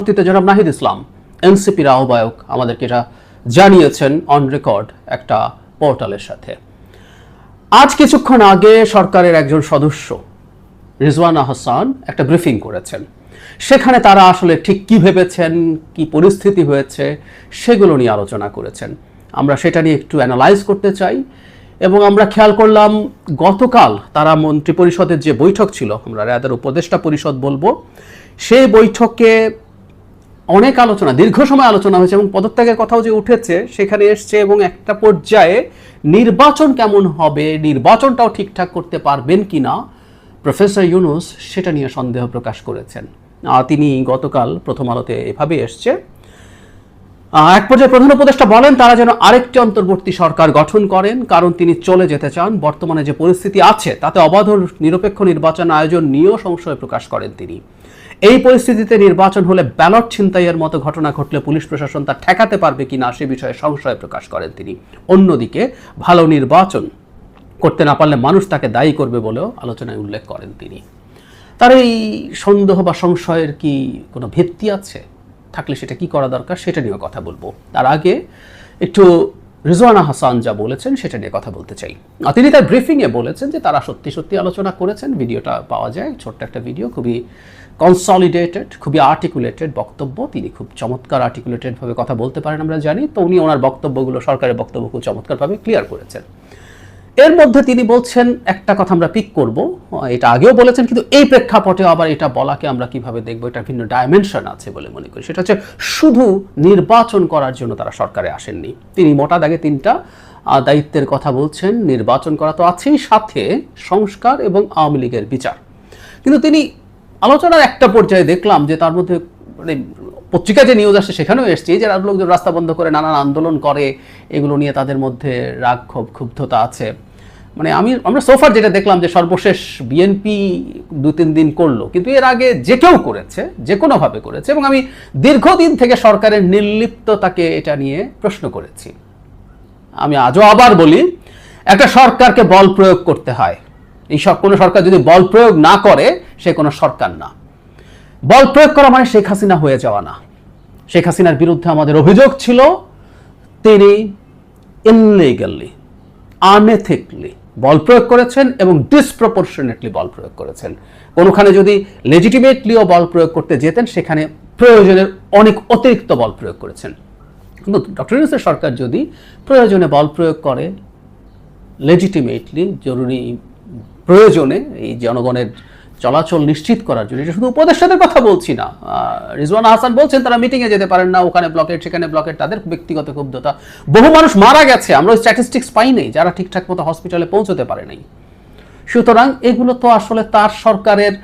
পরবর্তীতে জনাব নাহিদ ইসলাম, এনসিপির আহ্বায়ক, আমাদেরকে এটা জানিয়েছেন অন রেকর্ড একটা পোর্টালের সাথে। আজ কিছুক্ষণ আগে সরকারের একজন সদস্য, রিজওয়ানা হাসান, একটা ব্রিফিং করেছেন। সেখানে তারা আসলে ঠিক কি ভেবেছেন, কি পরিস্থিতি হয়েছে, সেগুলো নিয়ে আলোচনা করেছেন। আমরা সেটা নিয়ে একটু অ্যানালাইজ করতে চাই এবং আমরা খেয়াল করলাম, গতকাল তারা মন্ত্রী পরিষদের যে বৈঠক ছিল, আমরা রায়াদের উপদেষ্টা পরিষদ বলব, সেই বৈঠকে অনেক আলোচনা, দীর্ঘ সময় আলোচনা হয়েছে এবং পদত্যাগের কথাও যে উঠেছে সেখানে এসছে এবং একটা পর্যায়ে নির্বাচন কেমন হবে, নির্বাচনটাও ঠিকঠাক করতে পারবেন কি না প্রফেসর ইউনুস সেটা নিয়ে সন্দেহ প্রকাশ করেছেন। তিনি গতকাল প্রথম আলোতে এভাবে এসছে। এক পর্যায়ে প্রধান উপদেষ্টা বলেন, তারা যেন আরেকটি অন্তর্বর্তী সরকার গঠন করেন, কারণ তিনি চলে যেতে চান, বর্তমানে যে পরিস্থিতি আছে, তাতে অবাধ নিরপেক্ষ নির্বাচন আয়োজন নিয়েও সংশয় প্রকাশ করেন তিনি। এই পরিস্থিতিতে নির্বাচন হলে ব্যালট ছিনতাইয়ের মতো ঘটনা ঘটলে পুলিশ প্রশাসন তা ঠেকাতে পারবে কিনা সে বিষয়ে সংশয় প্রকাশ করেন তিনি। অন্যদিকে, ভালো নির্বাচন করতে না পারলে মানুষ তাকে দায়ী করবে বলেও আলোচনায় উল্লেখ করেন তিনি। তার এই সন্দেহ বা সংশয়ের কি কোনো ভিত্তি আছে? থাকলে সেটা কি করা দরকার সেটা নিয়ে কথা বলব। তার আগে একটু রিজওয়ানা হাসান যা বলেছেন সেটা নিয়ে কথা বলতে চাই। তিনি তার ব্রিফিংয়ে বলেছেন যে তারা সত্যি সত্যি আলোচনা করেছেন, ভিডিওটা পাওয়া যায়, ছোট্ট একটা ভিডিও, খুবই কনসলিডেটেড খুবই আর্টিকুলেটেড বক্তব্য। তিনি খুব চমৎকার আর্টিকুলেটেডভাবে কথা বলতে পারেন আমরা জানি। তো উনি ওনার বক্তব্যগুলো, সরকারের বক্তব্য খুব চমৎকারভাবে ক্লিয়ার করেছেন। এর মধ্যে তিনি বলছেন, একটা কথা আমরা পিক করব। এটা আগেও বলেছেন, কিন্তু এই প্রেক্ষাপটে আবার এটা বলাকে আমরা কীভাবে দেখব, এটা ভিন্ন ডাইমেনশন আছে বলে মনে করি। সেটা হচ্ছে শুধু নির্বাচন করার জন্য তারা সরকারে আসেননি। তিনি মোটা দাগে তিনটা দায়িত্বের কথা বলছেন, নির্বাচন করা তো আছেই সাথে সংস্কার এবং আওয়ামী লীগের বিচার। কিন্তু তিনি আলোচনার একটা পর্যায়ে দেখলাম যে তার মধ্যে মানে পত্রিকায় যে নিউজ আসছে সেখানেও এসছে যে লোকজন রাস্তা বন্ধ করে নানান আন্দোলন করে, এগুলো নিয়ে তাদের মধ্যে রাগ ক্ষোভ ক্ষুব্ধতা আছে। মানে আমি, আমরা সোফার যেটা দেখলাম যে সর্বশেষ বিএনপি দু তিন দিন করল, কিন্তু এর আগে যে কেউ করেছে, যে কোনোভাবে করেছে, এবং আমি দীর্ঘদিন থেকে সরকারের নির্লিপ্ততাকে এটা নিয়ে প্রশ্ন করেছি। আমি আজও আবার বলি, একটা সরকারকে বল প্রয়োগ করতে হয়। এই সব কোনো সরকার যদি বল প্রয়োগ না করে সে কোনো সরকার না। বল প্রয়োগ করা মানে শেখ হাসিনা হয়ে যাওয়া না। শেখ হাসিনার বিরুদ্ধে আমাদের অভিযোগ ছিল, তিনি ইনলিগালি আনএথিকলি বল প্রয়োগ করেছেন এবং ডিসপ্রপোর্শনেটলি বল প্রয়োগ করেছেন। কোনোখানে যদি লেজিটিমেটলিও বল প্রয়োগ করতে যেতেন, সেখানে প্রয়োজনের অনেক অতিরিক্ত বল প্রয়োগ করেছেন। কিন্তু ডক্টর ইউনুসের সরকার যদি প্রয়োজনে বল প্রয়োগ করে লেজিটিমেটলি জরুরি প্রয়োজনে এই জনগণের চলাচল নিশ্চিত করার জন্য। এটা শুধু উপদেষ্টাদের কথা বলছি না। রিজওয়ানা হাসান বলছেন, তারা মিটিংয়ে যেতে পারেন না, ওখানে ব্লকেট সেখানে ব্লকেট তাদের ব্যক্তিগত ক্ষুব্ধতা। বহু মানুষ মারা গেছে, আমরা স্ট্যাটিস্টিক্স পাই নাই, যারা ঠিকঠাক মতো হসপিটালে পৌঁছতে পারে নাই। সুতরাং এগুলো তো আসলে তার সরকারের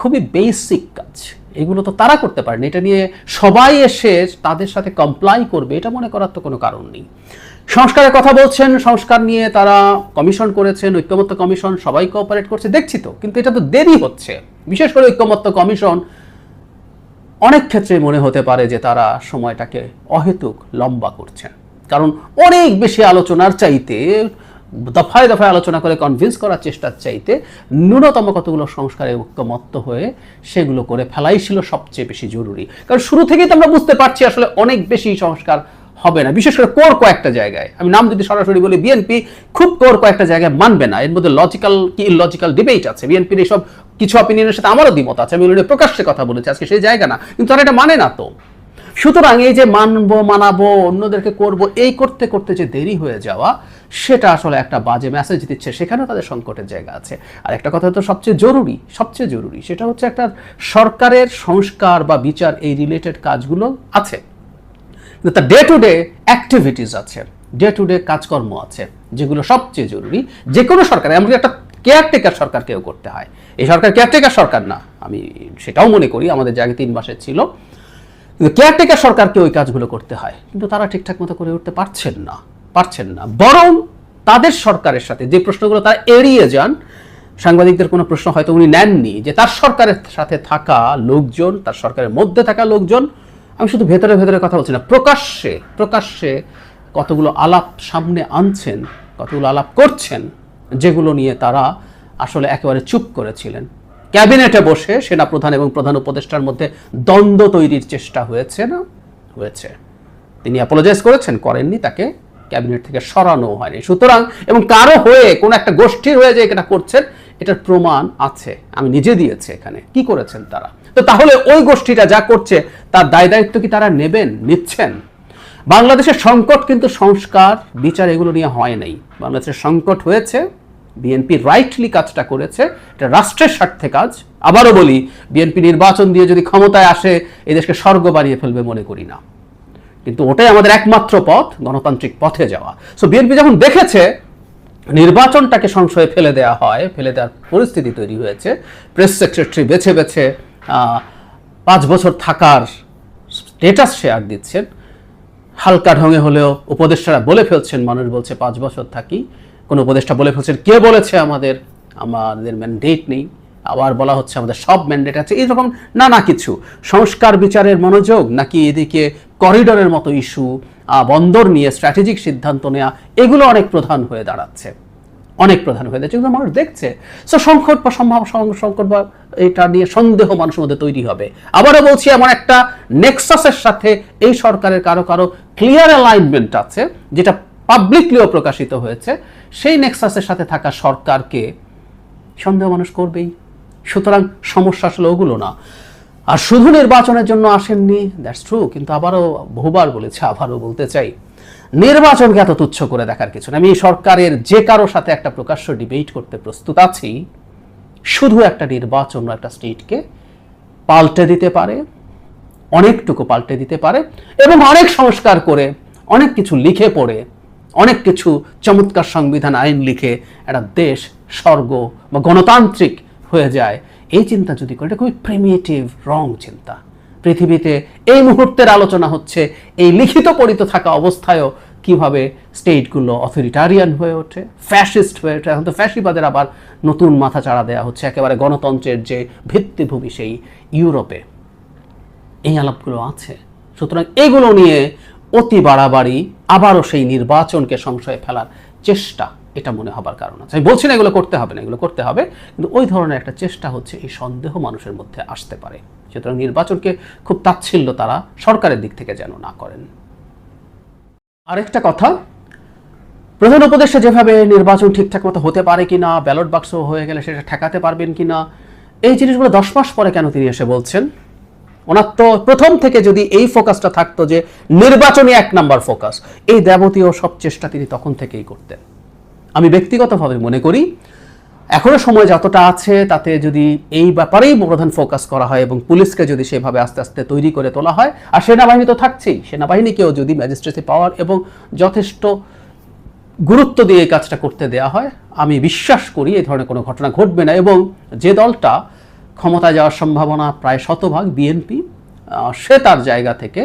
খুবই বেসিক কাজ। এগুলো তো তারা করতে পারেন। এটা নিয়ে সবাই এসে তাদের সাথে কমপ্লাই করবে, এটা মনে করার তো কোনো কারণ নেই। সংস্কারের কথা বলছেন, সংস্কার নিয়ে তারা কমিশন করেছেন, ঐক্যমত্য কমিশন সবাই কোঅপারেট করছে, দেখছি তো, কিন্তু এটা তো দেরি হচ্ছে। বিশেষ করে ঐক্যমত্য কমিশন অনেক ক্ষেত্রে মনে হতে পারে যে তারা সময়টাকে অহেতুক লম্বা করছেন। কারণ অনেক বেশি আলোচনার চাইতে, দফায় দফায় আলোচনা করে কনভিন্স করার চেষ্টার চাইতে ন্যূনতম কতগুলো সংস্কারে ঐক্যমত্ত হয়ে সেগুলো করে ফেলাই ছিল সবচেয়ে বেশি জরুরি। কারণ শুরু থেকেই তো আমরা বুঝতে পারছি আসলে অনেক বেশি সংস্কার হবে না। বিশেষ করে কোর কয়েকটা জায়গায়। আমি নাম যদি সরাসরি বলি বিএনপি খুব কোর কয়েকটা জায়গায় মানবে না। এর মধ্যে লজিক্যাল কি ইলজিক্যাল ডিবেট আছে। বিএনপির এইসব কিছু অপিনিয়নের সাথে আমারও দ্বিমত আছে। আমি ওগুলো প্রকাশ্যে কথা বলেছি, আজকে সেই জায়গা না। কিন্তু তারা এটা মানে না তো। সুতরাং এই যে মানবো, মানাবো, অন্যদেরকে করব, এই করতে করতে যে দেরি হয়ে যাওয়া, সেটা আসলে একটা বাজে মেসেজ দিচ্ছে। সেখানেও তাদের সংকটের জায়গা আছে। আর একটা কথা তো সবচেয়ে জরুরি সবচেয়ে জরুরি, সেটা হচ্ছে একটা সরকারের সংস্কার বা বিচার এই রিলেটেড কাজগুলো আছে। তার ডে টু ডে অ্যাক্টিভিটিস আছে ডে টু ডে কাজকর্ম আছে, যেগুলো সবচেয়ে জরুরি যে কোনো সরকার, এমনকি একটা কেয়ারটেকার সরকারকেও করতে হয়। এই সরকার কেয়ারটেকার সরকার না, আমি সেটাও মনে করি, আমাদের জায়গায় তিন মাসের ছিল, কিন্তু কেয়ারটেকার সরকারকে ওই কাজগুলো করতে হয়, কিন্তু তারা ঠিকঠাক মতো করে উঠতে পারছেন না পারছেন না। বরং তাদের সরকারের সাথে যে প্রশ্নগুলো তারা এড়িয়ে যান, সাংবাদিকদের কোনো প্রশ্ন হয়তো উনি নেননি, যে তার সরকারের সাথে থাকা লোকজন, তার সরকারের মধ্যে থাকা লোকজন আমি শুধু ভেতরে ভেতরে কথা বলছি না, প্রকাশ্যে প্রকাশ্যে কতগুলো আলাপ সামনে আনছেন, কতগুলো আলাপ করছেন, যেগুলো নিয়ে তারা আসলে একেবারে চুপ করেছিলেন। ক্যাবিনেটে বসে সেনাপ্রধান এবং প্রধান উপদেষ্টার মধ্যে দ্বন্দ্ব তৈরির চেষ্টা হয়েছে না? হয়েছে। তিনি অ্যাপোলোজাইজ করেছেন, করেননি, তাকে ক্যাবিনেট থেকে সরানো হয়নি। সুতরাং, এবং কারও হয়ে, কোন একটা গোষ্ঠীর হয়ে যে এটা করছেন, এটার প্রমাণ আছে। আমি নিজে দিয়েছি এখানে। কি করেছেন তারা? তো তাহলে ওই গোষ্ঠীটা যা করছে, তার দায় দায়িত্ব কি তারা নেবেন, নিচ্ছেন? বাংলাদেশের সংকট কিন্তু সংস্কার, বিচার এগুলো নিয়ে হয় নাই। বাংলাদেশের সংকট হয়েছে বিএনপি রাইটলি কাজটা করেছে, এটা রাষ্ট্রের স্বার্থে কাজ। আবারও বলি বিএনপি নির্বাচন দিয়ে যদি ক্ষমতায় আসে, এই দেশকে স্বর্গ বাড়িয়ে ফেলবে মনে করি না। কিন্তু ওটাই আমাদের একমাত্র পথ, গণতান্ত্রিক পথে যাওয়া। সো বিএনপি যখন দেখেছে, নির্বাচনটাকে সংশয়ে ফেলে দেওয়া হয়, ফেলে দেওয়ার পরিস্থিতি তৈরি হয়েছে প্রেস সেক্রেটারি বেছে বেছে পাঁচ বছর থাকার স্টেটাস শেয়ার দিচ্ছেন হালকা ঢঙে হলেও উপদেষ্টারা বলে ফেলছেন, মানুষ বলছে পাঁচ বছর থাকি। কোন উপদেষ্টা বলে ফেলছেন, কে বলেছে আমাদের? আমাদের ম্যান্ডেট নেই। আবার বলা হচ্ছে আমাদের সব ম্যান্ডেট আছে। এরকম নানা কিছু। সংস্কার বিচারের মনোযোগ নাকি এদিকে করিডরের মতো ইস্যু বন্দর নিয়ে স্ট্র্যাটেজিক সিদ্ধান্ত নেওয়া এগুলো অনেক প্রধান হয়ে দাঁড়াচ্ছে। অনেক প্রধান হয়ে যাচ্ছে কিন্তু মানুষ দেখছে। সো সংকট বা সম্ভাব সংকট বা এটা নিয়ে সন্দেহ মানুষের মধ্যে তৈরি হবে। আবারও বলছি, এমন একটা নেক্সাসের সাথে এই সরকারের কারও কারও ক্লিয়ার অ্যালাইনমেন্ট আছে, যেটা পাবলিকলিও প্রকাশিত হয়েছে। সেই নেক্সাসের সাথে থাকা সরকারকে সন্দেহ মানুষ করবেই। সুতরাং সমস্যা আসলে ওগুলো না। আর শুধু নির্বাচনের জন্য আসেননি দ্যাটস ট্রু কিন্তু আবারও বহুবার বলেছে, আবারও বলতে চাই নির্বাচনকে এত তুচ্ছ করে দেখার কিছু না। আমি সরকারের যে কারও সাথে একটা প্রকাশ্য ডিবেট করতে প্রস্তুত আছি, শুধু একটা নির্বাচন একটা স্টেটকে পাল্টে দিতে পারে, অনেকটুকু পাল্টে দিতে পারে, এবং অনেক সংস্কার করে, অনেক কিছু লিখে পড়ে, অনেক কিছু চমৎকার সংবিধান আইন লিখে একটা দেশ, স্বর্গ বা গণতান্ত্রিক হয়ে যায়। এই চিন্তা যদি করে, এটা খুবই প্রিমিটিভ রং চিন্তা। পৃথিবীতে এই মুহূর্তের আলোচনা হচ্ছে, এই লিখিত পড়িত থাকা অবস্থায়ও কীভাবে স্টেটগুলো অথরিটারিয়ান হয়ে ওঠে ফ্যাসিস্ট হয়ে ওঠে। এখন তো ফ্যাসিবাদের আবার নতুন মাথা চাড়া দেওয়া হচ্ছে, একেবারে গণতন্ত্রের যে ভিত্তিভূমি সেই ইউরোপে। এই আলাপগুলো আছে। সুতরাং এগুলো নিয়ে অতি বাড়াবাড়ি আবারও সেই নির্বাচনকে সংশয়ে ফেলার চেষ্টা, এটা মনে হবার কারণ আছে। আমি বলছি না এগুলো করতে হবে না, এগুলো করতে হবে, কিন্তু ওই ধরনের একটা চেষ্টা হচ্ছে এই সন্দেহ মানুষের মধ্যে আসতে পারে। সুতরাং নির্বাচনকে খুব তাচ্ছিল্য তারা সরকারের দিক থেকে যেন না করেন। আরেকটা কথা, প্রধান উপদেষ্টা যেভাবে নির্বাচন ঠিকঠাক মতো হতে পারে কিনা, ব্যালট বাক্স হয়ে গেলে সেটা ঠেকাতে পারবেন কিনা, এই জিনিসগুলো দশ মাস পরে কেন তিনি এসে বলছেন? ওনার তো প্রথম থেকে যদি এই ফোকাসটা থাকতো যে নির্বাচনী এক নাম্বার ফোকাস, এই দেবতীয় সব চেষ্টা তিনি তখন থেকেই করতেন। আমি ব্যক্তিগতভাবে মনে করি এখনও সময় যতটা আছে, তাতে যদি এই ব্যাপারেই প্রধান ফোকাস করা হয় এবং পুলিশকে যদি সেভাবে আস্তে আস্তে তৈরি করে তোলা হয়, আর সেনাবাহিনী তো থাকছেই, সেনাবাহিনীকেও যদি ম্যাজিস্ট্রেসি পাওয়ার এবং যথেষ্ট গুরুত্ব দিয়ে এই কাজটা করতে দেয়া হয়, আমি বিশ্বাস করি এই ধরনের কোনো ঘটনা ঘটবে না এবং যে দলটা ক্ষমতায় যাওয়ার সম্ভাবনা প্রায় শতভাগ বিএনপি সে তার জায়গা থেকে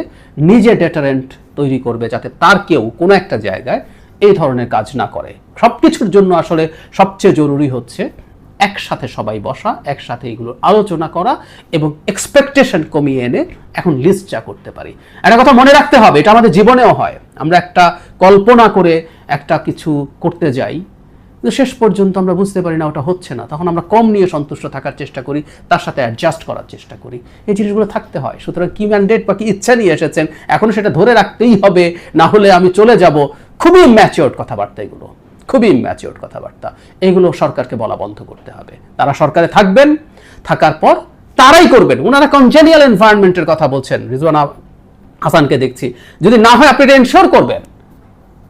নিজে ডেটারেন্ট তৈরি করবে যাতে তার কেউ কোনো একটা জায়গায় এই ধরনের কাজ না করে। সব কিছুর জন্য আসলে সবচেয়ে জরুরি হচ্ছে একসাথে সবাই বসা, একসাথে এগুলো আলোচনা করা এবং এক্সপেকটেশন কমিয়ে এনে এখন লিস্ট যা করতে পারি। একটা কথা মনে রাখতে হবে, এটা আমাদের জীবনেও হয়। আমরা একটা কল্পনা করে একটা কিছু করতে যাই শেষ পর্যন্ত আমরা বুঝতে পারি না ওটা হচ্ছে না। তখন আমরা কম নিয়ে সন্তুষ্ট থাকার চেষ্টা করি, তার সাথে অ্যাডজাস্ট করার চেষ্টা করি। এই জিনিসগুলো থাকতে হয়। সুতরাং কি ম্যান্ডেট বা কি ইচ্ছা নিয়ে এসেছেন, এখন সেটা ধরে রাখতেই হবে, না হলে আমি চলে যাব। খুবই ম্যাচিওর্ড কথাবার্তা এগুলো। খুবই ম্যাচিওর্ড কথাবার্তা। এগুলো সরকারকে বলা বন্ধ করতে হবে। তারা সরকারে থাকবেন, থাকার পর তারাই করবেন। ওনারা কনজেনিয়াল এনভায়রনমেন্টের কথা বলছেন। রিজওয়ানা হাসানকে দেখছি। যদি না হয় আপনি এটা এনশোর করবেন।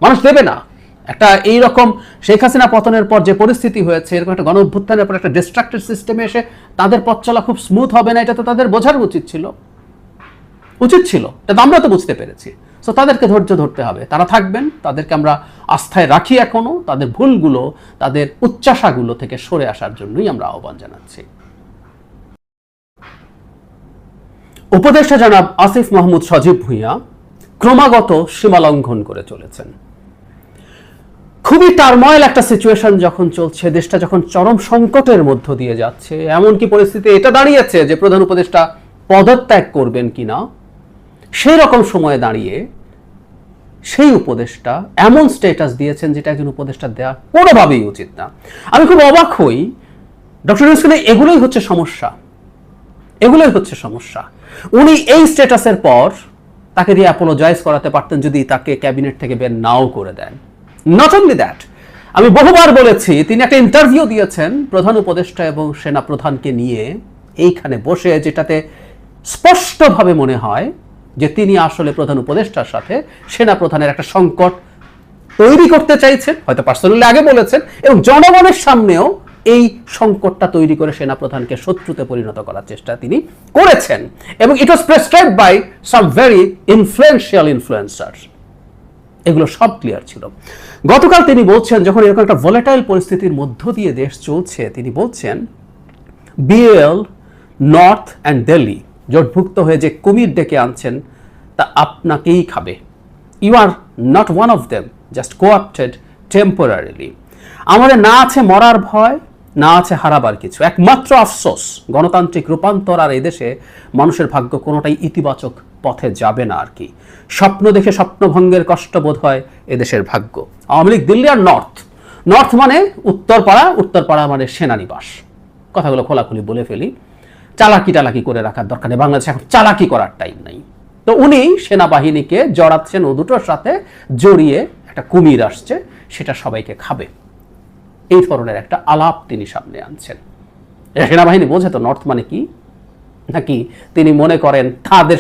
মানুষ দেবে না। একটা এই রকম শেখ হাসিনা পতনের পর যে পরিস্থিতি হয়েছে, এরকম একটা গণ অভ্যুত্থানের পর একটা ডিস্ট্রাক্টেড সিস্টেমে এসে তাদের পথ চলা খুব স্মুথ হবে না, এটা তো তাদের বোঝার উচিত ছিল। উচিত ছিল। এটা আমরা তো বুঝতে পেরেছি। সো তাদেরকে ধৈর্য ধরতে হবে। তারা থাকবেন, তাদেরকে আমরা আস্থায় রাখি এখনও, তাদের ভুলগুলো, তাদের উচ্চাসাগুলো থেকে সরে আসার জন্যই আমরা আহ্বান জানাচ্ছি। উপদেষ্টা জনাব আসিফ মাহমুদ সজীব ভূঁইয়া ক্রমাগত সীমালঙ্ঘন করে চলেছেন। খুবই টার্ময়েল একটা সিচুয়েশন যখন চলছে, দেশটা যখন চরম সংকটের মধ্য দিয়ে যাচ্ছে, এমনকি পরিস্থিতি এটা দাঁড়িয়েছে যে প্রধান উপদেষ্টা পদত্যাগ করবেন কিনা। সেই রকম সময়ে দাঁড়িয়ে সেই উপদেশটা এমন স্ট্যাটাস দিয়েছেন যেটা একজন উপদেষ্টা দেওয়া কোনোভাবেই উচিত না। আমি খুব অবাক হই। ডক্টর ইউনুসকে এগুলোই হচ্ছে সমস্যা। এগুলোই হচ্ছে সমস্যা। উনি এই স্ট্যাটাসের পর তাকে দিয়ে অ্যাপোলোজাইজ করাতে পারতেন যদি তাকে ক্যাবিনেট থেকে বের নাও করে দেন। নট অনলি দ্যাট আমি বহুবার বলেছি, তিনি একটা ইন্টারভিউ দিয়েছেন প্রধান উপদেষ্টা এবং সেনা প্রধানকে নিয়ে। এইখানে বসে যেটাতে স্পষ্টভাবে মনে হয় যে তিনি আসলে প্রধান উপদেষ্টার সাথে সেনা প্রধানের একটা সংকট তৈরি করতে চাইছেন, হয়তো পার্সোনালি আগে বলেছেন, এবং জনগণের সামনেও এই সংকটটা তৈরি করে সেনাপ্রধানকে শত্রুতে পরিণত করার চেষ্টা তিনি করেছেন। এবং it was prescribe by some very influential influencer এগুলো সব ক্লিয়ার ছিল। গতকাল তিনি বলছেন, যখন এরকম একটা ভলেটাইল পরিস্থিতির মধ্য দিয়ে দেশ চলছে, তিনি বলছেন বিএল নর্থ অ্যান্ড দিল্লি জোটভুক্ত হয়ে যে কুমির ডেকে আনছেন, তা আপনাকেই খাবে। You are not one of them just coopted temporarily আমাদের না আছে মরার ভয়, না আছে হারাবার কিছু। একমাত্র আফসোস, গণতান্ত্রিক রূপান্তর আর এদেশে মানুষের ভাগ্য কোনোটাই ইতিবাচক পথে যাবে না আর কি। স্বপ্ন দেখে স্বপ্নভঙ্গের কষ্ট বোধ হয় এদেশের ভাগ্য। আওয়ামী লীগ দিল্লি আর নর্থ। নর্থ মানে উত্তরপাড়া উত্তরপাড়া মানে সেনানিবাস। কথাগুলো খোলাখুলি বলে ফেলি। চালাকি টালাকি করে রাখার দরকার নেই। বাংলাদেশে এখন চালাকি করার টাইম নেই। তো উনি সেনাবাহিনীকে জড়াচ্ছেন ও দুটোর সাথে, জড়িয়ে একটা কুমির আসছে, সেটা সবাইকে খাবে। এই ধরনের একটা আলাপ তিনি সামনে আনছেন। সেনাবাহিনী বোঝে তো নর্থ মানে কি? নাকি তিনি মনে করেন তাদের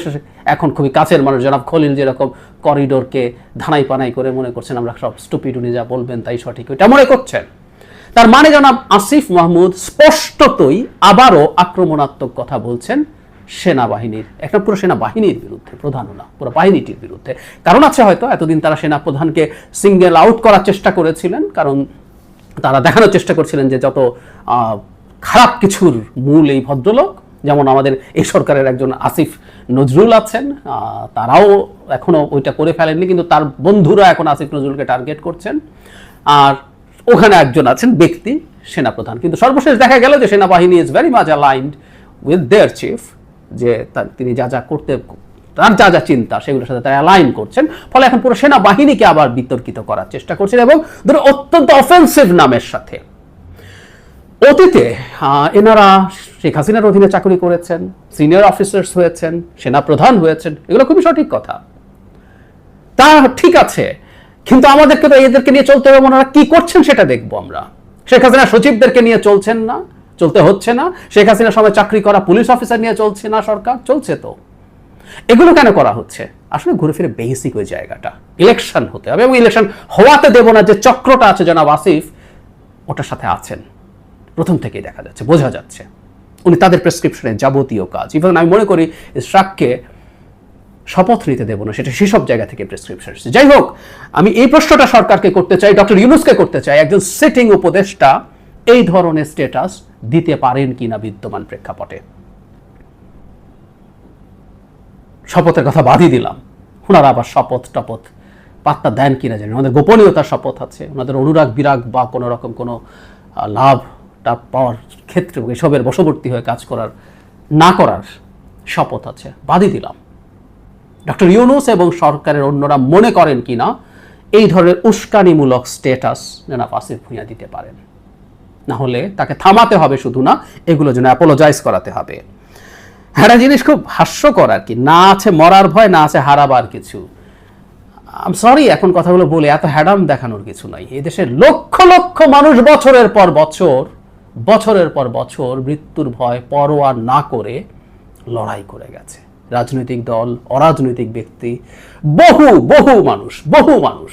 এখন খুবই কাছের মানুষ, জনাব খলিল যেরকম করিডোরকে ধানাই পানাই করে মনে করছেন, আমরা সব স্টুপিড উনি যা বলবেন তাই সঠিক এটা মনে করছেন? তার মানে জনাব আসিফ মাহমুদ স্পষ্টতই আবারও আক্রমণাত্মক কথা বলছেন সেনাবাহিনীর, একটা পুরো সেনাবাহিনীর বিরুদ্ধে, প্রধান না, পুরো বাহিনীটির বিরুদ্ধে। কারণ আছে হয়তো, এতদিন তারা সেনা প্রধানকে সিঙ্গেল আউট করার চেষ্টা করেছিলেন, কারণ তারা দেখানোর চেষ্টা করছিলেন যে যত খারাপ কিছুর মূল এই ভদ্রলোক, যেমন আমাদের এই সরকারের একজন আসিফ নজরুল আছেন তারাও এখনও ওইটা করে ফেলেননি, কিন্তু তার বন্ধুরা এখন আসিফ নজরুলকে টার্গেট করছেন। আর ওখানে একজন আছেন ব্যক্তি, সেনাপ্রধান। কিন্তু সর্বশেষ দেখা গেল যে সেনাবাহিনী is very much aligned with their chief যে তিনি যা যা করতে তার যা যা চিন্তা সেগুলোর সাথে তারা অ্যালাইন করছেন। ফলে এখন পুরো সেনাবাহিনীকে আবার বিতর্কিত করার চেষ্টা করছেন এবং ধরো অত্যন্ত অফেন্সিভ নামের সাথে। অতীতে এনারা শেখ হাসিনার অধীনে চাকরি করেছেন সিনিয়র অফিসার্স হয়েছেন, সেনাপ্রধান হয়েছেন, এগুলো খুবই সঠিক কথা। তা ঠিক আছে কিন্তু আমাদেরকে তো এদেরকে নিয়ে চলতে হবে, ওনারা কি করছেন সেটা দেখব আমরা। শেখ হাসিনা সচিবদেরকে নিয়ে চলছেন না, চলতে হচ্ছে না। শেখ হাসিনার সময় চাকরি করা পুলিশ অফিসার নিয়ে চলছে না, সরকার চলছে তো। এগুলো কেন করা হচ্ছে? আসলে ঘুরে ফিরে বেসিক ওই জায়গাটা ইলেকশন হতে হবে। এবং ইলেকশন হওয়াতে দেব না যে চক্রটা আছে, জনাব আসিফ, ওটার সাথে আছেন। প্রথম থেকেই দেখা যাচ্ছে, বোঝা যাচ্ছে। উনি তাদের প্রেসক্রিপশনে যাবতীয় কাজ। ইভেন আমি মনে করি শ্রাককে শপথ নিতে দেবো না সেটা সেসব জায়গা থেকে প্রেসক্রিপশন এসেছে। যাই হোক আমি এই প্রশ্নটা সরকারকে করতে চাই ডক্টর ইউনুসকে করতে চাই একজন সিটিং উপদেষ্টা এই ধরনের স্টেটাস দিতে পারেন কিনা বিদ্যমান প্রেক্ষাপটে। শপথের কথা বাদই দিলাম। ওনারা আবার শপথ টপথ পাত্তা দেন কিনা জানি ওনাদের গোপনীয়তার শপথ আছে ওনাদের অনুরাগ বিরাগ বা কোনো রকম কোনো আহ, লাভটা পাওয়ার ক্ষেত্রে এসবের বশবর্তী হয়ে কাজ করার না করার শপথ আছে। বাদই দিলাম। ডক্টর ইউনুস এবং সরকারের অন্যরা মনে করেন কিনা, এই ধরনের উস্কানিমূলক স্টেটাস যেন আসিফ ভুঁইয়া দিতে পারেন। না হলে তাকে থামাতে হবে শুধু না, এগুলো যেন অ্যাপোলোজাইজ করাতে হবে। একটা জিনিস খুব হাস্যকর আর কি। না আছে মরার ভয়, না আছে হারাবার কিছু। আম সরি এখন কথাগুলো বলে এত হ্যাডাম দেখানোর কিছু নাই। এদেশের লক্ষ লক্ষ মানুষ বছরের পর বছর, বছরের পর বছর মৃত্যুর ভয় পরোয়া না করে লড়াই করে গেছে। রাজনৈতিক দল, অরাজনৈতিক ব্যক্তি, বহু বহু মানুষ বহু মানুষ।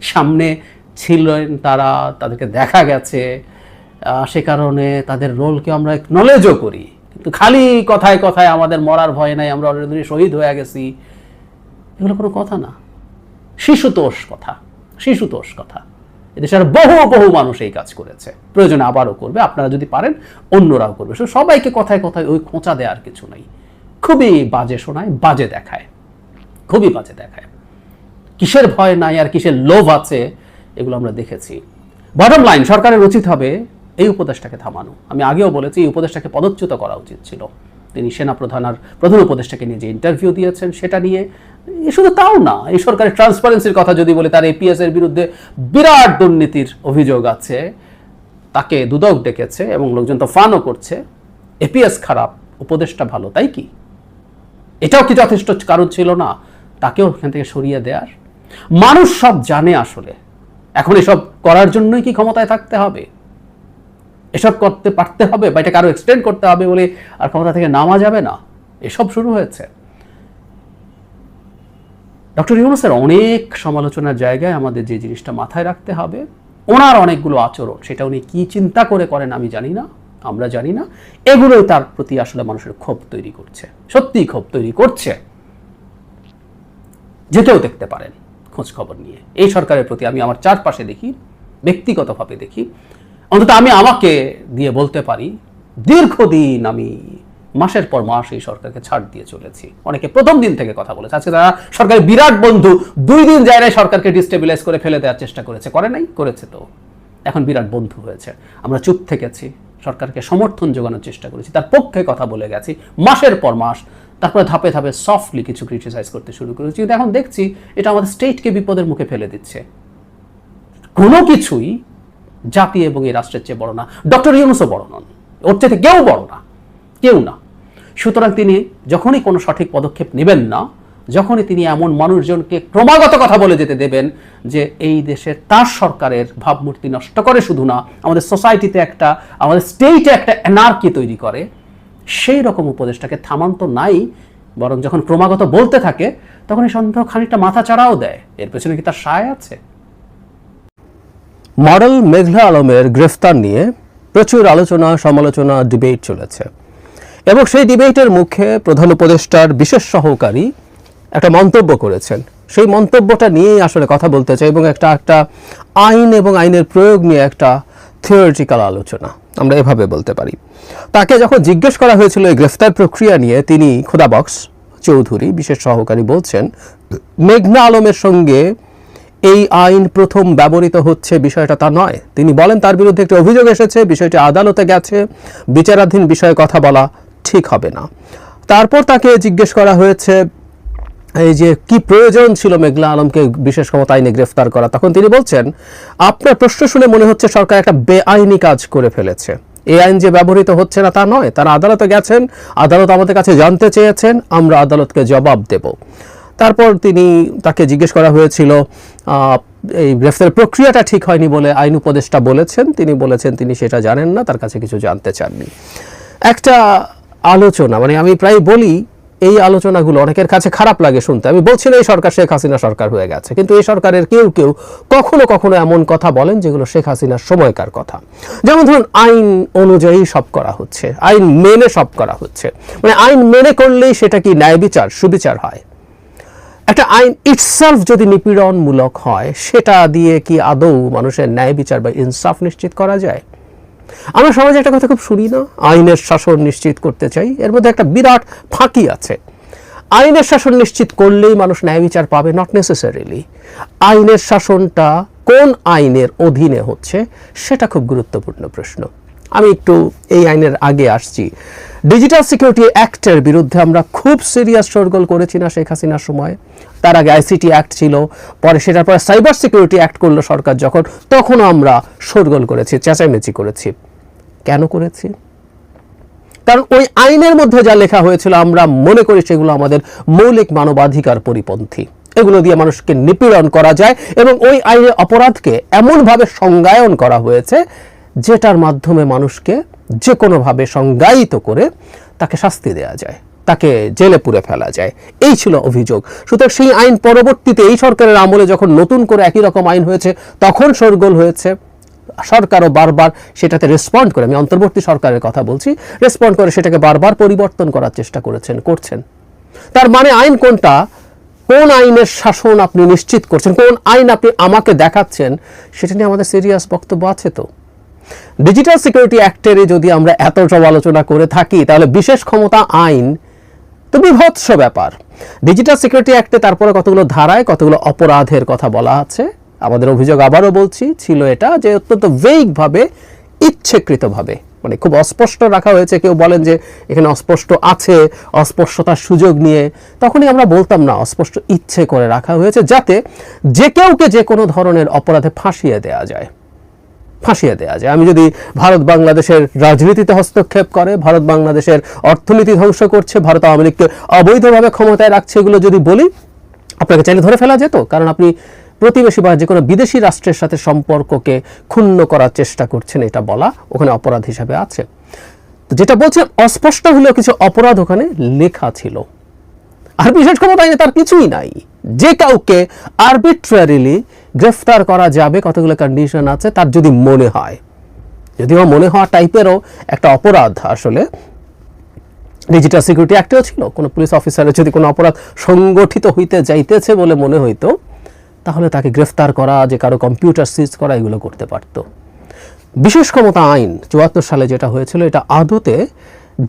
সামনে ছিলেন তারা, তাদেরকে দেখা গেছে। সে কারণে তাদের রোলকে আমরা নলেজও করি। কিন্তু খালি কথায় কথায় আমাদের মরার ভয় নাই, আমরা অলরেডি শহীদ হয়ে গেছি। এগুলো কোনো কথা না। শিশুতোষ কথা শিশুতোষ কথা। এদেশের বহু বহু মানুষ এই কাজ করেছে। প্রয়োজনে আবারও করবে, আপনারা যদি পারেন, অন্যরাও করবে। সবাইকে কথায় কথায় ওই খোঁচা দেওয়ার কিছু নাই। খুবই বাজে শোনায়, বাজে দেখায়। খুবই বাজে দেখায়। কিসের ভয় নাই আর কিসের লোভ আছে, এগুলো আমরা দেখেছি। বটম লাইন সরকারের উচিত হবে এই উপদেশটাকে থামানো। আমি আগেও বলেছি, এই উপদেশটাকে পদচ্যুত করা উচিত ছিল। তিনি সেনা প্রধান আর প্রধান উপদেষ্টাকে নিয়ে যে ইন্টারভিউ দিয়েছেন, সেটা নিয়ে এ শুধু তাও না, এই সরকারের ট্রান্সপারেন্সির কথা যদি বলে, তার এপিএস এর বিরুদ্ধে বিরাট দুর্নীতির অভিযোগ আছে। তাকে দুদক ডেকেছে এবং লোকজন তো ফানও করছে। এপিএস খারাপ উপদেশটা ভালো, তাই কি? এটাও কি যথেষ্ট কারণ ছিল না? তাকেও ওখান থেকে সরিয়ে দেওয়ার মানুষ সব জানে আসলে। এখন এসব করার জন্যই কি ক্ষমতায় থাকতে হবে? এসব করতে পারতে হবে বা এটাকে আরও এক্সটেন্ড করতে হবে বলে আর ক্ষমতা থেকে নামা যাবে না? এসব শুরু হয়েছে। ডক্টর ইউনুসের অনেক সমালোচনার জায়গায় আমাদের যে জিনিসটা মাথায় রাখতে হবে, ওনার অনেকগুলো আচরণ, সেটা উনি কি চিন্তা করে করেন আমি জানি না। আমরা জানি না। এগুলোই তার প্রতি আসলে মানুষের ক্ষোভ তৈরি করছে। সত্যিই ক্ষোভ তৈরি করছে। যেতেও দেখতে পারেন খোঁজ খবর নিয়ে। এই সরকারের প্রতি আমি আমার চারপাশে দেখি, ব্যক্তিগতভাবে দেখি। অন্তত আমি আমাকে দিয়ে বলতে পারি, দীর্ঘদিন আমি মাসের পর মাস এই সরকারকে ছাড় দিয়ে চলেছি। অনেকে প্রথম দিন থেকে কথা বলেছে। আজকে তারা সরকারের বিরাট বন্ধু, দুই দিন জায়গায় সরকারকে ডিস্টেবিলাইজ করে ফেলে দেওয়ার চেষ্টা করেছে। করে নাই, করেছে তো। এখন বিরাট বন্ধু হয়েছে। আমরা চুপ থেকেছি। সরকারকে সমর্থন যোগানোর চেষ্টা করেছি। তার পক্ষে কথা বলে গেছি। মাসের পর মাস তারপরে ধাপে ধাপে সফটলি কিছু ক্রিটিসাইজ করতে শুরু করেছি। কিন্তু এখন দেখছি এটা আমাদের স্টেটকে বিপদের মুখে ফেলে দিচ্ছে। কোনো কিছুই জাতি এবং এই রাষ্ট্রের চেয়ে বড় না। ডক্টর ইউনুসও বড় নন। ওর চেয়ে কেউ বড় না। কেউ না। সুতরাং তিনি যখনই কোনো সঠিক পদক্ষেপ নেবেন না যখনই তিনি এমন মানুষজনকে ক্রমাগত কথা বলে যেতে দেবেন যে এই দেশের তার সরকারের ভাবমূর্তি নষ্ট করে শুধু না, আমাদের সোসাইটিতে একটা, আমাদের স্টেটে একটা এনার্কি তৈরি করে। সেই রকম উপদেশটাকে থামান তো নাই, বরং যখন ক্রমাগত বলতে থাকে, তখন এই সন্দেহ খানিকটা মাথা চাড়াও দেয়। এর পেছনে কি তার সায় আছে? মডেল মেঘলা আলমের গ্রেফতার নিয়ে প্রচুর আলোচনা, সমালোচনা ডিবেট চলেছে। এবং সেই ডিবেটের মুখে প্রধান উপদেষ্টার বিশেষ সহকারী একটা মন্তব্য করেছেন। সেই মন্তব্যটা নিয়েই আসলে কথা বলতে চাই এবং একটা একটা আইন এবং আইনের প্রয়োগ নিয়ে একটা থিওরিটিক্যাল আলোচনা আমরা এভাবে বলতে পারি। তাকে যখন জিজ্ঞেস করা হয়েছিল এই গ্রেফতার প্রক্রিয়া নিয়ে, তিনি খোদাবক্স চৌধুরী, বিশেষ সহকারী বলছেন, মেঘনা আলমের সঙ্গে এই আইন প্রথম ব্যবহৃত হচ্ছে বিষয়টা তা নয়। তিনি বলেন, তার বিরুদ্ধে একটি অভিযোগ এসেছে, বিষয়টি আদালতে গেছে, বিচারাধীন বিষয়ে কথা বলা ঠিক হবে না। তারপর তাকে জিজ্ঞেস করা হয়েছে এই যে কি প্রয়োজন ছিল মেঘলা আলমকে বিশেষ ক্ষমতা আইনে গ্রেফতার করা, তখন তিনি বলছেন, আপনার প্রশ্ন শুনে মনে হচ্ছে সরকার একটা বেআইনি কাজ করে ফেলেছে। এই আইন যে ব্যবহৃত হচ্ছে না তা নয়, তারা আদালতে গেছেন, আদালত আমাদের কাছে জানতে চেয়েছেন, আমরা আদালতকে জবাব দেব। তারপর তিনি তাকে জিজ্ঞেস করা হয়েছিল এই গ্রেফতার প্রক্রিয়াটা ঠিক হয়নি বলে আইন উপদেষ্টা বলেছেন, তিনি বলেছেন তিনি সেটা জানেন না, তার কাছে কিছু জানতে চাননি। একটা আলোচনা মানে আমি প্রায় বলি এই আলোচনাগুলো অনেকের কাছে খারাপ লাগে শুনতে। আমি বলছি না এই সরকার শেখ হাসিনা সরকার হয়ে গেছে, কিন্তু এই সরকারের কেউ কেউ কখনো কখনো এমন কথা বলেন যেগুলো শেখ হাসিনার সময়কার কথা। যেমন ধরুন, আইন অনুযায়ী সব করা হচ্ছে, আইন মেনে সব করা হচ্ছে। মানে আইন মেনে করলেই সেটা কি ন্যায় বিচার, সুবিচার হয়? একটা আইন ইটসেলফ যদি নিপীড়নমূলক হয়, সেটা দিয়ে কি আদৌ মানুষের ন্যায় বিচার বা ইনসাফ নিশ্চিত করা যায়? আমরা সমাজে একটা কথা খুব শুনি না, আইনের শাসন নিশ্চিত করতে চাই, এর মধ্যে একটা বিরাট ফাঁকি আছে। আইনের শাসন নিশ্চিত করলেই মানুষ ন্যায় বিচার পাবে নট নেসেসারিলি আইনের শাসনটা কোন আইনের অধীনে হচ্ছে, সেটা খুব গুরুত্বপূর্ণ প্রশ্ন। আমি একটু এই আইনের আগে আসছি। ডিজিটাল সিকিউরিটি অ্যাক্টের বিরুদ্ধে আমরা খুব সিরিয়াস শোরগোল করেছি না শেখ হাসিনার সময়। তার আগে আইসিটি অ্যাক্ট ছিল, পরে সেটার পরে সাইবার সিকিউরিটি অ্যাক্ট করল সরকার যখন, তখনও আমরা শোরগোল করেছি, চেঁচামেচি করেছি। কেন করেছি? কারণ ওই আইনের মধ্যে যা লেখা হয়েছিল, আমরা মনে করি সেগুলো আমাদের মৌলিক মানবাধিকার পরিপন্থী। এগুলো দিয়ে মানুষকে নিপীড়ন করা যায় এবং ওই আইনের অপরাধকে এমনভাবে সংজ্ঞায়ন করা হয়েছে যেটার মাধ্যমে মানুষকে যে কোনোভাবে সংজ্ঞায়িত করে তাকে শাস্তি দেওয়া যায়, তাকে জেলে পুরে ফেলা যায়। এই ছিল অভিযোগ। সুতরাং সেই আইন পরবর্তীতে এই সরকারের আমলে যখন নতুন করে একই রকম আইন হয়েছে, তখন শোরগোল হয়েছে। সরকারও বারবার সেটাতে রেসপন্ড করে। আমি অন্তর্বর্তী সরকারের কথা বলছি রেসপন্ড করে সেটাকে বারবার পরিবর্তন করার চেষ্টা করেছেন, করছেন। তার মানে আইন কোনটা? কোন আইনের শাসন আপনি নিশ্চিত করছেন? কোন আইন আপনি আমাকে দেখাচ্ছেন? সেটা নিয়ে আমাদের সিরিয়াস বক্তব্য আছে তো। ডিজিটাল সিকিউরিটি অ্যাক্টের যদি আমরা এত সব আলোচনা করে থাকি, তাহলে বিশেষ ক্ষমতা আইন তো বিভৎস ব্যাপার। ডিজিটাল সিকিউরিটি অ্যাক্টে তারপরে কতগুলো ধারায়, কতগুলো অপরাধের কথা বলা আছে? আমাদের অভিযোগ আবারও বলছি, ছিল এটা যে অত্যন্ত ভেইগভাবে ইচ্ছেকৃতভাবে মানে খুব অস্পষ্ট রাখা হয়েছে। কেউ বলেন যে এখানে অস্পষ্ট আছে, অস্পষ্টতার সুযোগ নিয়ে। তখনই আমরা বলতাম না, অস্পষ্ট ইচ্ছে করে রাখা হয়েছে যাতে যে কেউকে যে কোনো ধরনের অপরাধে ফাঁসিয়ে দেওয়া যায়। ফাঁসিয়ে দেওয়া যায়। আমি যদি ভারত বাংলাদেশের রাজনীতিতে হস্তক্ষেপ করে, ভারত বাংলাদেশের অর্থনীতি ধ্বংস করছে, ভারত আওয়ামী লীগকে অবৈধভাবে ক্ষমতায় রাখছে এগুলো যদি বলি, আপনাকে চাইলে ধরে ফেলা যেত। কারণ আপনি প্রতিবেশী বা যে কোনো বিদেশি রাষ্ট্রের সাথে সম্পর্ককে ক্ষুণ্ণ করার চেষ্টা করছেন, এটা বলা ওখানে অপরাধ হিসাবে আছে। যেটা বলছে, অস্পষ্ট হলেও কিছু অপরাধ ওখানে লেখা ছিল। আর বিশেষ ক্ষমতা তার কিছুই নাই। যে কাউকে আরবিট্রারিলি গ্রেফতার করা যাবে, কতগুলো কন্ডিশন আছে তার যদি মনে হয়। যদিও মনে হওয়া টাইপেরও একটা অপরাধ আসলে। ডিজিটাল সিকিউরিটি অ্যাক্টেও ছিল, কোনো পুলিশ অফিসারের যদি কোনো অপরাধ সংগঠিত হইতে যাইতেছে বলে মনে হইতো, তাহলে তাকে গ্রেফতার করা, যে কারও কম্পিউটার সিজ করা, এগুলো করতে পারতো। বিশেষ ক্ষমতা আইন, চুয়াত্তর সালে যেটা হয়েছিল, এটা আদতে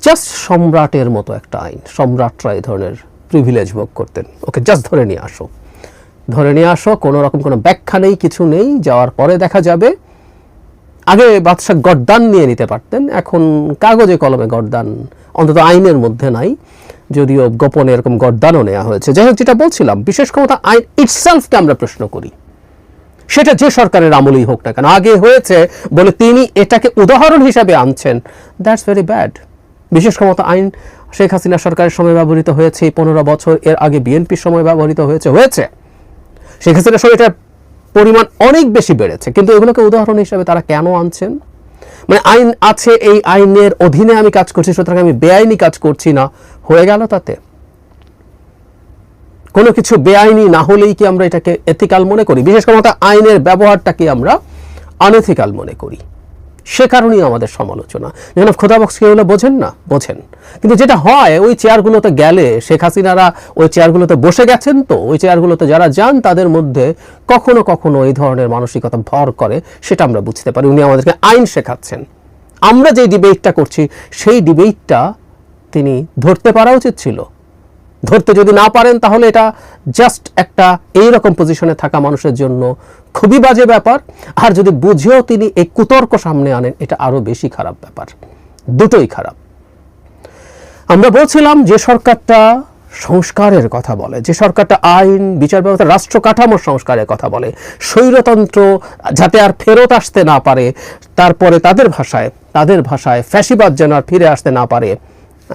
জাস্ট সম্রাটের মতো একটা আইন, সম্রাটরা এই ধরনের প্রিভিলেজ ভোগ করতেন। ওকে জাস্ট ধরে নিয়ে আসো। ধরে নিয়ে আসো, কোনো রকম কোনো ব্যাখ্যা নেই, কিছু নেই, যাওয়ার পরে দেখা যাবে। আগে বাদশাহ গড্ডান নিয়ে নিতে পারতেন, এখন কাগজে কলমে গড্ডান অন্তত আইনের মধ্যে নাই, যদিও গোপনে এরকম গড্ডানও নেওয়া হয়েছে। যাই হোক, যেটা বলছিলাম, বিশেষ ক্ষমতা আইন ইটসেলফকে আমরা প্রশ্ন করি। সেটা যে সরকারের আমলেই হোক না কেন, আগে হয়েছে বলে তিনি এটাকে উদাহরণ হিসাবে আনছেন। দ্যাটস ভেরি ব্যাড বিশেষ ক্ষমতা আইন শেখ হাসিনা সরকারের সময় ব্যবহৃত হয়েছে পনেরো বছর, এর আগে বিএনপির সময় ব্যবহৃত হয়েছে হয়েছে। শেখ আসলে এটার পরিমাণ অনেক বেশি বেড়েছে। কিন্তু এগুলোকে উদাহরণ হিসাবে তারা কেন আনছেন? মানে আইন আছে, এই আইনের অধীনে আমি কাজ করছি, সুতরাং আমি বেআইনি কাজ করছি না। হয়ে গেল তাতে। কোনো কিছু বেআইনি না হলেই কি আমরা এটাকে এথিক্যাল মনে করি? বিশেষ ক্ষমতা আইনের ব্যবহারটাকে আমরা আনএথিক্যাল মনে করি। সে কারণেই আমাদের সমালোচনা। যেন খোদাবক্স কেউ বোঝেন না? বোঝেন। কিন্তু যেটা হয়, ওই চেয়ারগুলোতে গেলে শেখ হাসিনারা ওই চেয়ারগুলোতে বসে গেছেন তো, ওই চেয়ারগুলোতে যারা যান তাদের মধ্যে কখনো কখনো এই ধরনের মানসিকতা ভর করে, সেটা আমরা বুঝতে পারি। উনি আমাদেরকে আইন শেখাচ্ছেন। আমরা যে ডিবেটটা করছি, সেই ডিবেটটা তিনি ধরতে পারা উচিত ছিল। ধরতে যদি না পারেন, তাহলে এটা জাস্ট একটা এই রকম পজিশনে থাকা মানুষের জন্য খুবই বাজে ব্যাপার। আর যদি বুঝেও তিনি এই কুতর্ক সামনে আনেন, এটা আরও বেশি খারাপ ব্যাপার। দুটোই খারাপ। আমরা বলছিলাম যে সরকারটা সংস্কারের কথা বলে, যে সরকারটা আইন, বিচার ব্যবস্থা, রাষ্ট্র কাঠামোর সংস্কারের কথা বলে। স্বৈরতন্ত্র যাতে আর ফেরত আসতে না পারে, তারপরে তাদের ভাষায় তাদের ভাষায় ফ্যাসিবাদ যেন আর ফিরে আসতে না পারে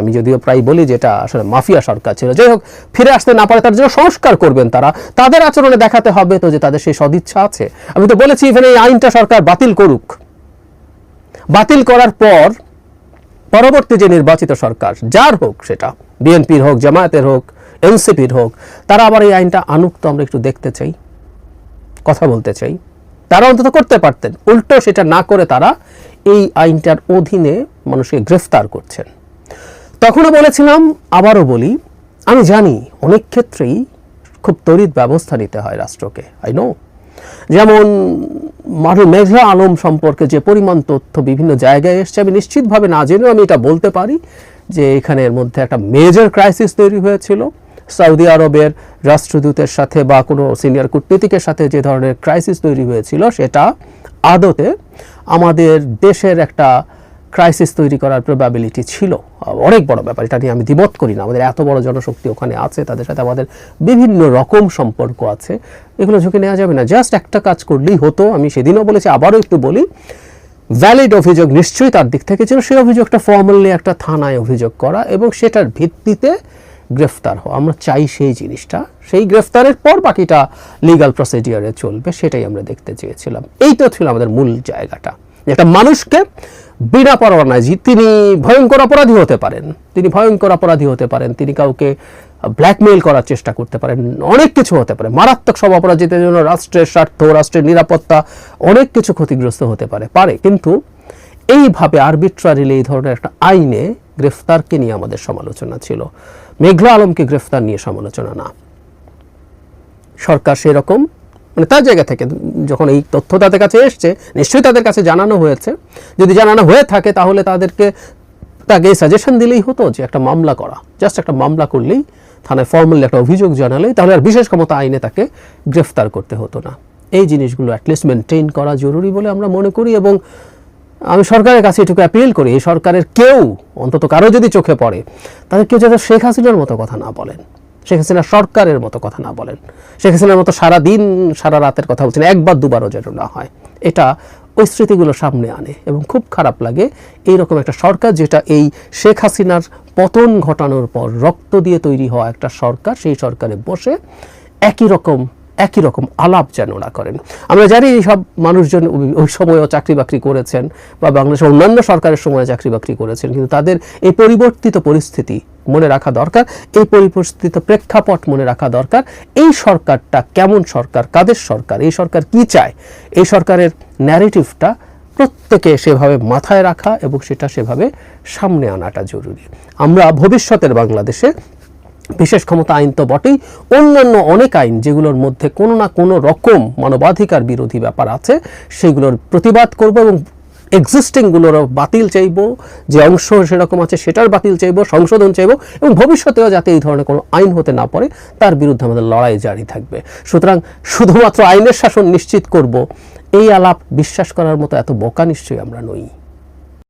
আমি যদিও প্রায় বলি যেটা আসলে মাফিয়া সরকার ছিল। যাই হোক, ফিরে আসতে না পারে তার জন্য সংস্কার করবেন তারা। তাদের আচরণে দেখাতে হবে তো যে তাদের সেই সদিচ্ছা আছে। আমি তো বলেছি ইভেন এই আইনটা সরকার বাতিল করুক। বাতিল করার পর পরবর্তী যে নির্বাচিত সরকার, যার হোক সেটা, বিএনপির হোক, জামায়াতের হোক, এনসিপির হোক, তারা আবার এই আইনটা আনুক তো আমরা একটু দেখতে চাই, কথা বলতে চাই। তারা অন্তত করতে পারতেন। উল্টো সেটা না করে তারা এই আইনটার অধীনে মানুষকে গ্রেফতার করছেন। তখনও বলেছিলাম, আবারও বলি, আমি জানি অনেক ক্ষেত্রেই খুব তড়িৎ ব্যবস্থা নিতে হয় রাষ্ট্রকে আই নো যেমন মারুল মেঘলা আলম সম্পর্কে যে পরিমাণ তথ্য বিভিন্ন জায়গায় এসছে, আমি নিশ্চিতভাবে না জেনেও আমি এটা বলতে পারি যে এখানের মধ্যে একটা মেজর ক্রাইসিস তৈরি হয়েছিল। সৌদি আরবের রাষ্ট্রদূতের সাথে বা কোনো সিনিয়র কূটনীতিকের সাথে যে ধরনের ক্রাইসিস তৈরি হয়েছিল, সেটা আদতে আমাদের দেশের একটা ক্রাইসিস তৈরি করার প্রবাবিলিটি ছিল। অনেক বড় ব্যাপার, এটা নিয়ে আমি দ্বিমত করি না। আমাদের এত বড় জনশক্তি ওখানে আছে, তাদের সাথে আমাদের বিভিন্ন রকম সম্পর্ক আছে। এগুলো ঝুঁকি নেওয়া যাবে না। জাস্ট একটা কাজ করলেই হতো। আমি সেদিনও বলেছি, আবারও একটু বলি ভ্যালিড অভিযোগ নিশ্চয়ই তার দিক থেকে ছিল। সেই অভিযোগটা ফর্মালি একটা থানায় অভিযোগ করা এবং সেটার ভিত্তিতে গ্রেফতার হওয়া। আমরা চাই সেই জিনিসটা। সেই গ্রেফতারের পর বাকিটা লিগাল প্রসিডিয়ারে চলবে, সেটাই আমরা দেখতে চেয়েছিলাম। এই তো ছিল আমাদের মূল জায়গাটা। একটা মানুষকে বিনা পরোয়ানায় তিনি ভয়ঙ্কর অপরাধী হতে পারেন। তিনি ভয়ঙ্কর অপরাধী হতে পারেন। তিনি কাউকে ব্ল্যাকমেইল করার চেষ্টা করতে পারেন। অনেক কিছু হতে পারে। মারাত্মক সব অপরাধীদের জন্য রাষ্ট্রের স্বার্থ, রাষ্ট্রের নিরাপত্তা অনেক কিছু ক্ষতিগ্রস্ত হতে পারে। পারে। কিন্তু এইভাবে আরবিট্রারিলি এই ধরনের একটা আইনে গ্রেফতারকে নিয়ে আমাদের সমালোচনা ছিল। মেঘলা আলমকে গ্রেফতার নিয়ে সমালোচনা না। সরকার সেরকম মানে তার জায়গা থেকে যখন এই তথ্য তাদের কাছে এসছে, নিশ্চয়ই তাদের কাছে জানানো হয়েছে। যদি জানানো হয়ে থাকে, তাহলে তাদেরকে তাকে সাজেশন দিলেই হতো যে একটা মামলা করা। জাস্ট একটা মামলা করলেই থানায় ফর্মালি একটা অভিযোগ জানালেই তাহলে আর বিশেষ ক্ষমতা আইনে তাকে গ্রেফতার করতে হতো না। এই জিনিসগুলো অ্যাটলিস্ট মেনটেন করা জরুরি বলে আমরা মনে করি এবং আমি সরকারের কাছে এটুকু অ্যাপিল করি, এই সরকারের কেউ, অন্তত কারও যদি চোখে পড়ে, তাদের কেউ যাতে শেখ হাসিনার মতো কথা না বলেন। শেখ হাসিনা সরকারের মতো কথা না বলেন। শেখ হাসিনার মতো সারা দিন সারা রাতের কথা বলছেন, একবার দুবারও যেন না হয়। এটা ওই স্মৃতিগুলো সামনে আনে এবং খুব খারাপ লাগে এইরকম একটা সরকার যেটা এই শেখ হাসিনার পতন ঘটানোর পর রক্ত দিয়ে তৈরি হওয়া একটা সরকার, সেই সরকারে বসে একই রকম একই রকম আলাপ যেন ওরা করেন। আমরা জানি এই সব মানুষজন ওই সময়ও চাকরি বাকরি করেছেন বা বাংলাদেশের অন্যান্য সরকারের সময় চাকরি বাকরি করেছেন, কিন্তু তাদের এই পরিবর্তিত পরিস্থিতি মনে রাখা দরকার, এই পরিবর্তিত প্রেক্ষাপট মনে রাখা দরকার, এই সরকারটা কেমন সরকার, কাদের সরকার, এই সরকার কি চায়, এই সরকারের ন্যারেটিভটা প্রত্যেকে সেভাবে মাথায় রাখা এবং সেটা সেভাবে সামনে আনাটা জরুরি। আমরা ভবিষ্যতের বাংলাদেশে বিশেষ ক্ষমতা আইন তো বটেই, অন্যান্য অনেক আইন যেগুলোর মধ্যে কোনো না কোনো রকম মানবাধিকার বিরোধী ব্যাপার আছে, সেগুলোর প্রতিবাদ করব এবং এক্সিস্টিংগুলোর বাতিল চাইব, যে অংশ সেরকম আছে সেটার বাতিল চাইব, সংশোধন চাইব এবং ভবিষ্যতেও যাতে এই ধরনের কোনো আইন হতে না পারে, তার বিরুদ্ধে আমাদের লড়াই জারি থাকবে। সুতরাং শুধুমাত্র আইনের শাসন নিশ্চিত করব, এই আলাপ বিশ্বাস করার মতো এত বোকা নিশ্চয়ই আমরা নই।